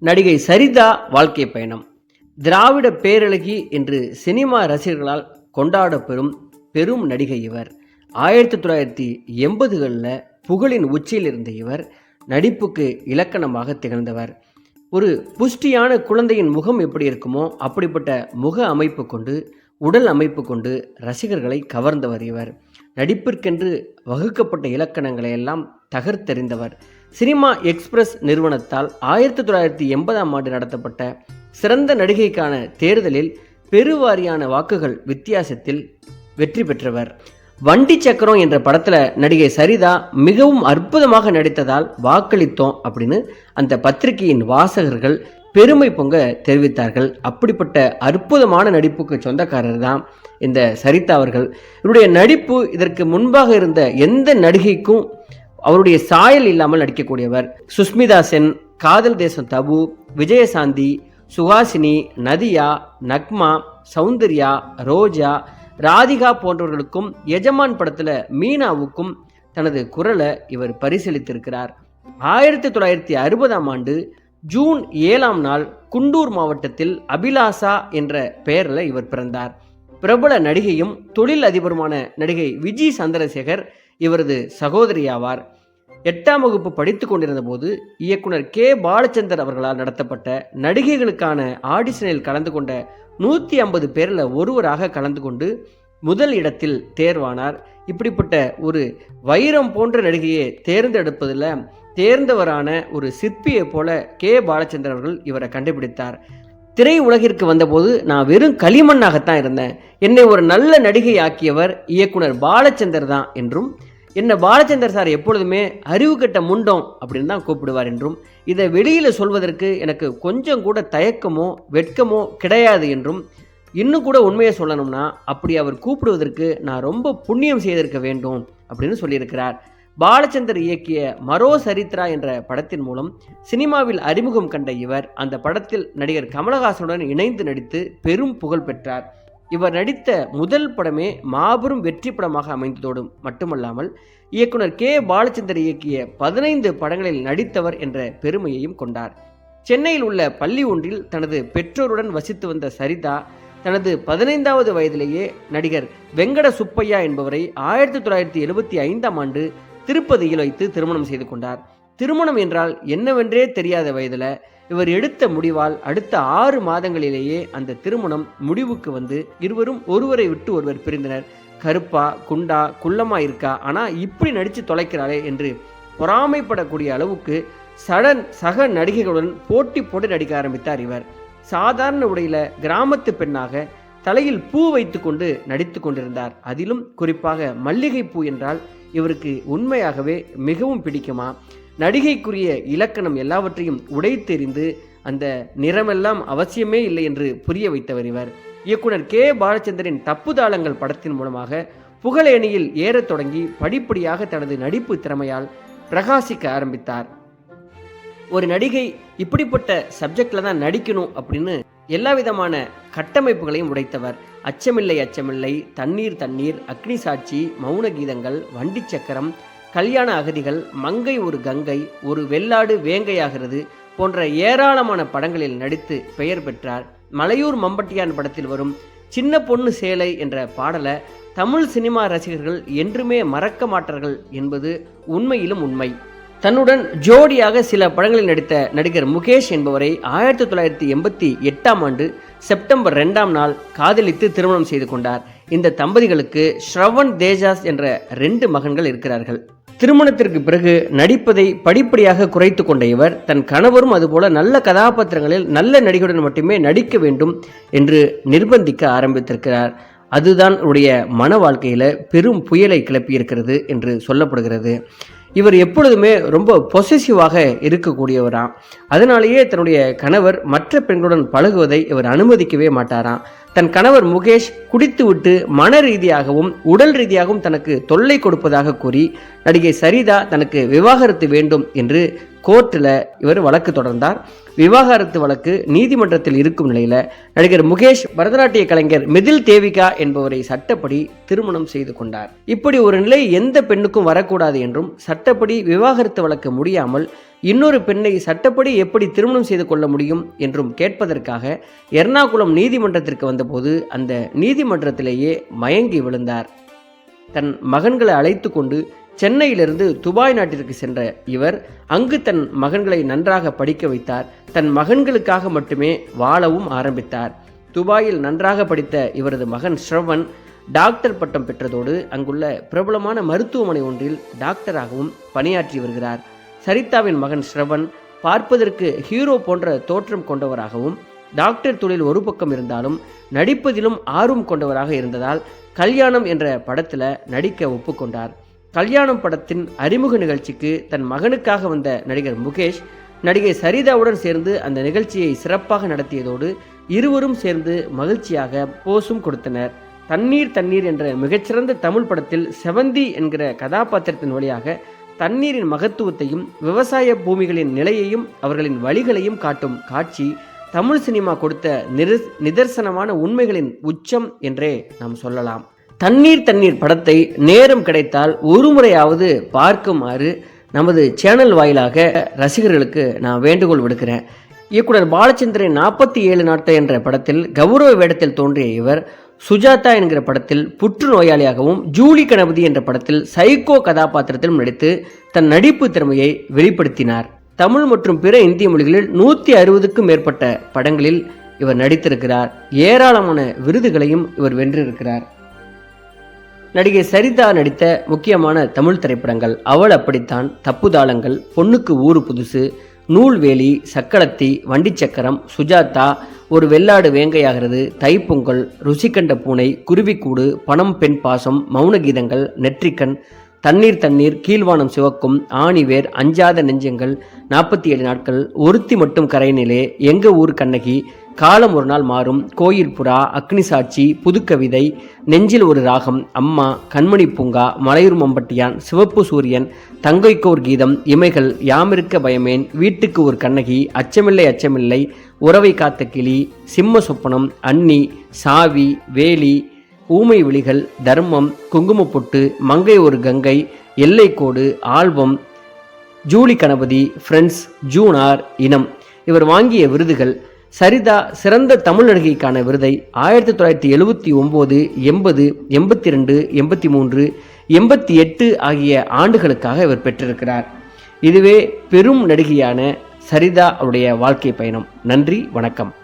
நடிகை சரிதா வாழ்க்கை பயணம். திராவிட பேரழகி என்று சினிமா ரசிகர்களால் கொண்டாடப்பெறும் பெரும் நடிகை இவர். ஆயிரத்தி தொள்ளாயிரத்தி எண்பதுகளில் புகழின் உச்சியில் இருந்த இவர் நடிப்புக்கு இலக்கணமாக திகழ்ந்தவர். ஒரு புஷ்டியான குழந்தையின் முகம் எப்படி இருக்குமோ அப்படிப்பட்ட முக அமைப்பு கொண்டு உடல் அமைப்பு கொண்டு ரசிகர்களை கவர்ந்தவர் இவர். நடிப்பிற்கென்று வகுக்கப்பட்ட இலக்கணங்களை எல்லாம் தகர்த்தெறிந்தவர். சினிமா எக்ஸ்பிரஸ் நிறுவனத்தால் ஆயிரத்தி தொள்ளாயிரத்தி எண்பதாம் ஆண்டு நடத்தப்பட்ட சிறந்த நடிகைக்கான தேர்தலில் பெருவாரியான வாக்குகள் வித்தியாசத்தில் வெற்றி பெற்றவர். வண்டி சக்கரம் என்ற படத்தில் நடிகை சரிதா மிகவும் அற்புதமாக நடித்ததால் வாக்களித்தோம் அப்படின்னு அந்த பத்திரிகையின் வாசகர்கள் பெருமை பொங்க தெரிவித்தார்கள். அப்படிப்பட்ட அற்புதமான நடிப்புக்கு சொந்தக்காரர் தான் இந்த சரிதா அவர்கள். இவருடைய நடிப்பு இதற்கு முன்பாக இருந்த எந்த நடிகைக்கும் அவருடைய சாயல் இல்லாமல் நடிக்கக்கூடியவர் சுஸ்மிதா சென் காதல் தேசம் தபு விஜயசாந்தி சுஹாசினி நதியா நக்மா சௌந்தர்யா ரோஜா ராதிகா போன்றவர்களுக்கும் எஜமான் படத்தில் மீனாவுக்கும் தனது குரலை இவர் பரிசீலித்திருக்கிறார். ஆயிரத்தி தொள்ளாயிரத்தி அறுபதாம் ஆண்டு ஜூன் ஏழாம் நாள் குண்டூர் மாவட்டத்தில் அபிலாசா என்ற பெயரில் இவர் பிறந்தார். பிரபல நடிகையும் தொழில் அதிபருமான நடிகை விஜி சந்திரசேகர் இவரது சகோதரி ஆவார். எட்டாம் வகுப்பு படித்து கொண்டிருந்த போது இயக்குனர் கே. பாலச்சந்தர் அவர்களால் நடத்தப்பட்ட நடிகைகளுக்கான ஆடிஷனில் கலந்து கொண்ட நூற்றி ஐம்பது பேரில் ஒருவராக கலந்து கொண்டு முதல் இடத்தில் தேர்வானார். இப்படிப்பட்ட ஒரு வைரம் போன்ற நடிகையை தேர்ந்தெடுப்பதில் தேர்ந்தவரான ஒரு சிற்பியை போல கே. பாலச்சந்தர் அவர்கள் இவரை கண்டுபிடித்தார். திரை உலகிற்கு வந்தபோது நான் வெறும் களிமண்ணாகத்தான் இருந்தேன். என்னை ஒரு நல்ல நடிகை ஆக்கியவர் இயக்குனர் பாலச்சந்தர் தான் என்றும் என்ன பாலச்சந்தர் சார் எப்பொழுதுமே அறிவு கட்ட முண்டம் அப்படின்னு தான் கூப்பிடுவார் என்றும் இதை வெளியில் சொல்வதற்கு எனக்கு கொஞ்சம் கூட தயக்கமோ வெட்கமோ கிடையாது என்றும் இன்னும் கூட உண்மையை சொல்லணும்னா அப்படி அவர் கூப்பிடுவதற்கு நான் ரொம்ப புண்ணியம் செய்திருக்க வேண்டும் அப்படின்னு சொல்லியிருக்கிறார். பாலச்சந்தர் இயக்கிய மரோ சரித்ரா என்ற படத்தின் மூலம் சினிமாவில் அறிமுகம் கண்ட இவர் அந்த படத்தில் நடிகர் கமலஹாசனுடன் இணைந்து நடித்து பெரும் புகழ் பெற்றார். இவர் நடித்த முதல் படமே மாபெரும் வெற்றி படமாக அமைந்ததோடு மட்டுமல்லாமல் இயக்குனர் கே. பாலச்சந்தர் இயக்கிய பதினைந்து படங்களில் நடித்தவர் என்ற பெருமையையும் கொண்டார். சென்னையில் உள்ள பள்ளி ஒன்றில் தனது பெற்றோருடன் வசித்து வந்த சரிதா தனது பதினைந்தாவது வயதிலேயே நடிகர் வெங்கட சுப்பையா என்பவரை ஆயிரத்தி தொள்ளாயிரத்தி எழுபத்தி ஐந்தாம் ஆண்டு திருப்பதியில் வைத்து திருமணம் செய்து கொண்டார். திருமணம் என்றால் என்னவென்றே தெரியாத வயதில் இவர் எடுத்த முடிவால் அடுத்த ஆறு மாதங்களிலேயே அந்த திருமணம் முடிவுக்கு வந்து இருவரும் ஒருவரை விட்டு ஒருவர் பிரிந்தனர். கருப்பா குண்டா குள்ளமா இருக்கா? ஆனா இப்படி நடிச்சு தொலைக்கிறாளே என்று பொறாமைப்படக்கூடிய அளவுக்கு சடன் சக நடிகைகளுடன் போட்டி போட்டு நடிக்க ஆரம்பித்தார் இவர். சாதாரண உடையில கிராமத்து பெண்ணாக தலையில் பூ வைத்து கொண்டு நடித்து கொண்டிருந்தார். அதிலும் குறிப்பாக மல்லிகை பூ என்றால் இவருக்கு உண்மையாகவே மிகவும் பிடிக்குமா? நடிகைக்குரிய இலக்கணம் எல்லாவற்றையும் உடைத்தெறிந்து அந்த நிறமெல்லாம் அவசியமே இல்லை என்று புரிய வைத்தவர் இவர். இயக்குனர் கே. பாலச்சந்தரின் தப்புதாளங்கள் படத்தின் மூலமாக புகழேணியில் ஏறத் தொடங்கி படிப்படியாக தனது நடிப்பு திறமையால் பிரகாசிக்க ஆரம்பித்தார். ஒரு நடிகை இப்படிப்பட்ட சப்ஜெக்டில் தான் நடிக்கணும் அப்படின்னு எல்லா விதமான கட்டமைப்புகளையும் உடைத்தவர். அச்சமில்லை அச்சமில்லை தண்ணீர் தண்ணீர் அக்னி சாட்சி மௌன கீதங்கள் வண்டி சக்கரம் கல்யாண அகதிகள் மங்கை ஒரு கங்கை ஒரு வெள்ளாடு வேங்கையாகிறது போன்ற ஏராளமான படங்களில் நடித்து பெயர் பெற்றார். மலையூர் மம்பட்டியான் படத்தில் வரும் சின்ன பொண்ணு சேலை என்ற பாடலை தமிழ் சினிமா ரசிகர்கள் என்றுமே மறக்க மாட்டார்கள் என்பது உண்மையிலும் உண்மை. தன்னுடன் ஜோடியாக சில படங்களில் நடித்த நடிகர் முகேஷ் என்பவரை ஆயிரத்தி தொள்ளாயிரத்தி எண்பத்தி எட்டாம் ஆண்டு செப்டம்பர் ரெண்டாம் நாள் காதலித்து திருமணம் செய்து கொண்டார். இந்த தம்பதிகளுக்கு ஸ்ரவன் தேஜாஸ் என்ற ரெண்டு மகன்கள் இருக்கிறார்கள். திருமணத்திற்கு பிறகு நடிப்பதை படிப்படியாக குறைத்து கொண்ட இவர் தன் கணவரும் அதுபோல நல்ல கதாபாத்திரங்களில் நல்ல நடிகருடன் மட்டுமே நடிக்க வேண்டும் என்று நிர்பந்திக்க ஆரம்பித்திருக்கிறார். அதுதான் உடைய மன வாழ்க்கையில் பெரும் புயலை கிளப்பியிருக்கிறது என்று சொல்லப்படுகிறது. இவர் எப்பொழுதுமே ரொம்ப பொசசிவாக இருக்கக்கூடியவராம் அதனாலேயே தன்னுடைய கணவர் மற்ற பெண்களுடன் பழகுவதை இவர் அனுமதிக்கவே மாட்டாராம். தன் கணவர் முகேஷ் குடித்துவிட்டு மன ரீதியாகவும் உடல் ரீதியாகவும் தனக்கு தொல்லை கொடுப்பதாக கூறி நடிகை சரிதா தனக்கு விவாகரத்து வேண்டும் என்று கோர்ட்டில் இவர் வழக்கு தொடர்ந்தார். விவாகரத்து வழக்கு நீதிமன்றத்தில் இருக்கும் நிலையில் நடிகர் முகேஷ் பரதநாட்டிய கலைஞர் மிதில் தேவிகா என்பவரை சட்டப்படி திருமணம் செய்து கொண்டார். இப்படி ஒரு நிலை எந்த பெண்ணுக்கும் வரக்கூடாது என்றும் சட்டப்படி விவாகரத்து வழக்கு முடியாமல் இன்னொரு பெண்ணை சட்டப்படி எப்படி திருமணம் செய்து கொள்ள முடியும் என்றும் கேட்பதற்காக எர்ணாகுளம் நீதிமன்றத்திற்கு வந்தபோது அந்த நீதிமன்றத்திலேயே மயங்கி விழுந்தார். தன் மகன்களை அழைத்து கொண்டு சென்னையிலிருந்து துபாய் நாட்டிற்கு சென்ற இவர் அங்கு தன் மகன்களை நன்றாக படிக்க வைத்தார். தன் மகன்களுக்காக மட்டுமே வாழவும் ஆரம்பித்தார். துபாயில் நன்றாக படித்த இவரது மகன் ஸ்ரவன் டாக்டர் பட்டம் பெற்றதோடு அங்குள்ள பிரபலமான மருத்துவமனை ஒன்றில் டாக்டராகவும் பணியாற்றி வருகிறார். சரிதாவின் மகன் ஸ்ரவன் பார்ப்பதற்கு ஹீரோ போன்ற தோற்றம் கொண்டவராகவும் டாக்டர் தொழில் ஒரு பக்கம் இருந்தாலும் நடிப்பதிலும் ஆர்வம் கொண்டவராக இருந்ததால் கல்யாணம் என்ற படத்தில் நடிக்க ஒப்புக்கொண்டார். கல்யாணம் படத்தின் அறிமுக நிகழ்ச்சிக்கு தன் மகனுக்காக வந்த நடிகர் முகேஷ் நடிகை சரிதாவுடன் சேர்ந்து அந்த நிகழ்ச்சியை சிறப்பாக நடத்தியதோடு இருவரும் சேர்ந்து மகிழ்ச்சியாக போஸும் கொடுத்தனர். தண்ணீர் தண்ணீர் என்ற மிகச்சிறந்த தமிழ் படத்தில் செவந்தி என்கிற கதாபாத்திரத்தின் வழியாக தண்ணீரின் மகத்துவத்தையும் விவசாய பூமிகளின் நிலையையும் அவர்களின் வழிகளையும் காட்டும் காட்சி தமிழ் சினிமா கொடுத்த நிரு நிதர்சனமான உண்மைகளின் உச்சம் என்றே நாம் சொல்லலாம். தண்ணீர் தண்ணீர் படத்தை நேரம் கிடைத்தால் ஒரு முறையாவது பார்க்குமாறு நமது சேனல் வாயிலாக ரசிகர்களுக்கு நான் வேண்டுகோள் விடுக்கிறேன். இயக்குனர் பாலச்சந்திரன் நாற்பத்தி ஏழு நாட்கள் என்ற படத்தில் கௌரவ வேடத்தில் தோன்றிய இவர் சுஜாதா என்கிற படத்தில் புற்றுநோயாளியாகவும் ஜூலி கணபதி என்ற படத்தில் சைக்கோ கதாபாத்திரத்திலும் நடித்து தன் நடிப்பு திறமையை வெளிப்படுத்தினார். தமிழ் மற்றும் பிற இந்திய மொழிகளில் நூற்றி அறுபதுக்கும் மேற்பட்ட படங்களில் இவர் நடித்திருக்கிறார். ஏராளமான விருதுகளையும் இவர் வென்றிருக்கிறார். நடிகை சரிதா நடித்த முக்கியமான தமிழ் திரைப்படங்கள் அவள் அப்படித்தான். தப்புதாளங்கள் பொண்ணுக்கு ஊறு புதுசு நூல்வேலி சக்களத்தி வண்டிச்சக்கரம் சுஜாதா ஒரு வெள்ளாடு வேங்கையாகிறது தைப்பொங்கல் ருசிகண்ட பூனை குருவிக்கூடு பணம் பெண் பாசம் மௌன கீதங்கள் நெற்றிக்கண் தண்ணீர் தண்ணீர் கீழ்வானம் சிவக்கும் ஆணிவேர் அஞ்சாத நெஞ்சங்கள் நாற்பத்தி ஏழு நாட்கள் ஒருத்தி மட்டும் கரையினிலே எங்க ஊர் கண்ணகி காலம் ஒரு நாள் மாறும். கோயில் புறா அக்னி சாட்சி புதுக்கவிதை நெஞ்சில் ஒரு ராகம் அம்மா கண்மணி பூங்கா மலையூர் மம்பட்டியான் சிவப்பு சூரியன் தங்கைக்கோர் கீதம் இமைகள் யாமிருக்க பயமேன் வீட்டுக்கு ஒரு கண்ணகி அச்சமில்லை அச்சமில்லை உறவை காத்த கிளி சிம்ம சொப்பனம் அன்னி சாவி வேலி ஊமை விழிகள் தர்மம் குங்குமப்பொட்டு மங்கை ஒரு கங்கை எல்லைக்கோடு ஆல்பம் ஜூலி கணபதி ஃப்ரெண்ட்ஸ் ஜூனார் இனம். இவர் வாங்கிய விருதுகள் சரிதா சிறந்த தமிழ் நடிகைக்கான விருதை ஆயிரத்தி தொள்ளாயிரத்தி எழுபத்தி ஒம்பது எண்பது எண்பத்தி ரெண்டு எண்பத்தி மூன்று எண்பத்தி எட்டு ஆகிய ஆண்டுகளுக்காக இவர் பெற்றிருக்கிறார். இதுவே பெரும் நடிகையான சரிதா அவருடைய வாழ்க்கை பயணம். நன்றி வணக்கம்.